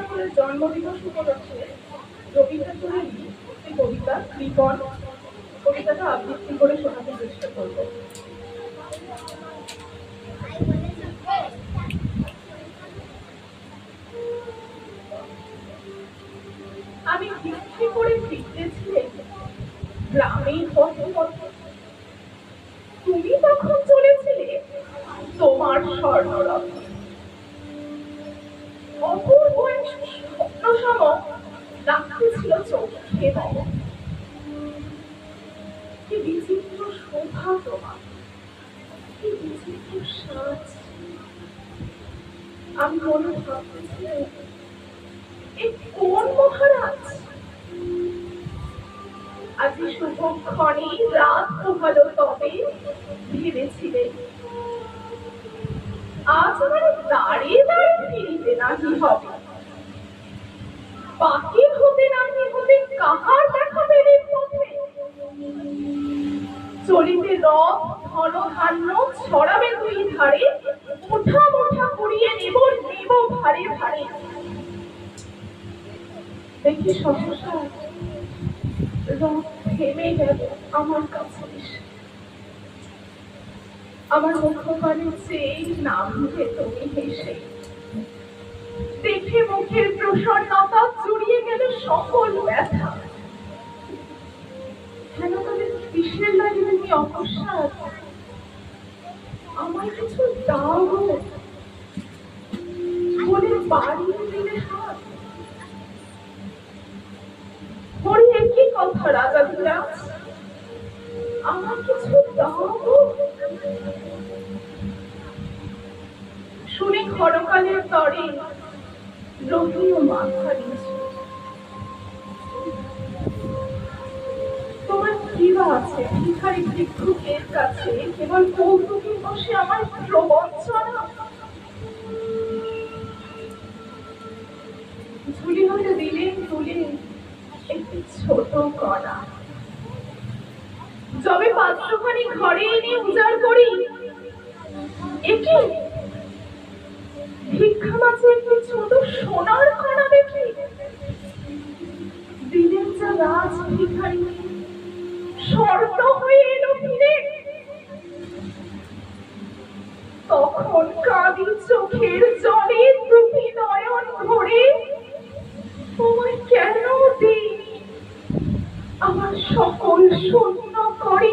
ঠাকুরের জন্মদিবস উপলক্ষে রবীন্দ্রনাথের একটি কবিতা কবিতাটা আবৃত্তি করে শোনাতে চেষ্টা করব। আমি ভিক্ষে করে ফিরতেছিলে গ্রামের পথে পথে তুমি তখন চলেছিলে তোমার স্বর্ণরথে। স্বপ্ন সম ডাকতেছিল চোখে নব কি বিচিত্র শোভা তোমার কি বিচিত্র সাজ। আমি মনে ভাবতেছিলাম এ কোন মহারাজ? আজি শুভক্ষণে রাত পোহালো তবে ভেবেছিলে। আজ আমার দাঁড়িয়ে দাঁড়িয়ে ফিরিতে নাহি হবে। বাকির হতে নাহি হতে কাহার দেখা পেলে পথে? চলিতে রথ ধন ধান্য ছড়াবে দুই ধারে মুঠা মুঠা করিয়ে নেব নেব ভারে ভারে। দেখি সহসা রথ থেমে গেল আমার কাছে। আমার মুখপানে চেয়ে নামবে তুমি হেসে। দেখে মুখের গেল সকল ব্যথা। কেন অকস্মাৎ? আমার কিছু দাও বলে। বাড়িয়ে দিলে হাত হরি একই কথা, রাজা ধীরাজ। আমার কিছু দাও। শুনে ক্ষণকালের তরে রহিও মাথা নিচু। আছে ভিখারি ভিক্ষুকের কাছে কেবল কৌতুকে বসে আমার প্রবঞ্চনা। ঝুলি হয়ে দিলেন তুলে একটি ছোট কণা। যবে পাত্রখানি ঘরে এনে উজাড় করি, একে ভিক্ষা মাঝে একটি ছোট সোনার কণা দেখি। দিলেন যা রাজ ভিখারি স্বর্ণ হয়ে এলো ফিরে। তখন কালি চোখের জলে দুটি নয়ন ভরে, তোমায় কেন দিই আমার সকল শূন্য করে।